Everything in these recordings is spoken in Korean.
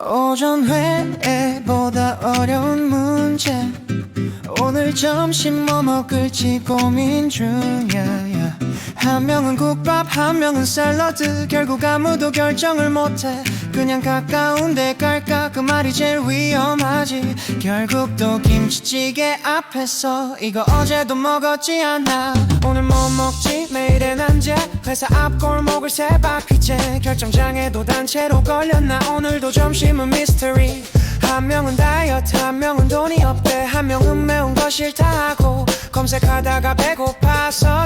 오전 회보다 어려운 문제. 오늘 점심 뭐 먹을지 고민 중이야 한 명은 국밥 한 명은 샐러드. 결국 아무도 결정을 못해. 그냥 가까운 데 갈까? 그 말이 제일 위험하지. 결국 또 김치찌개 앞에서 이거 어제도 먹었지 않아. 오늘 뭐 먹지? 매일의 난제. 회사 앞 골목을 세 바퀴째. 결정장애도 단체로 걸렸나? 오늘도 점심은 미스터리 한 명은 다이어트 한 명은 돈이 없대. 한 명은 매운 거 싫다 하고 검색하다가 배고파서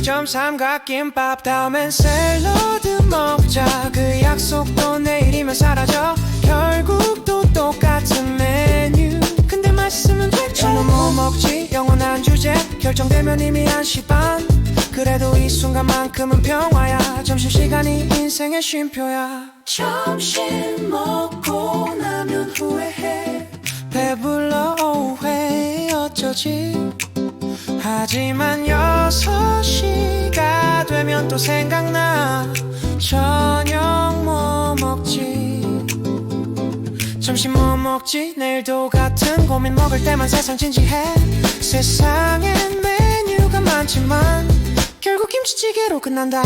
편의점 삼각김밥 다음엔 샐러드 먹자. 그 약속도 내일이면 사라져. 결국 또 똑같은 메뉴. 근데 맛있으면 됐잖아 뭐 먹지? 영원한 주제. 결정되면 이미 1시 반 그래도 이 순간만큼은 평화야. 점심시간이 인생의 쉼표야. 점심 먹고 나면 후회해. 배불러 오해 어쩌지? 하지만 또 생각나. 저녁 뭐 먹지? 점심 뭐 먹지? 내일도 같은 고민 먹을 때만 세상 진지해. 세상엔 메뉴가 많지만 결국 김치찌개로 끝난다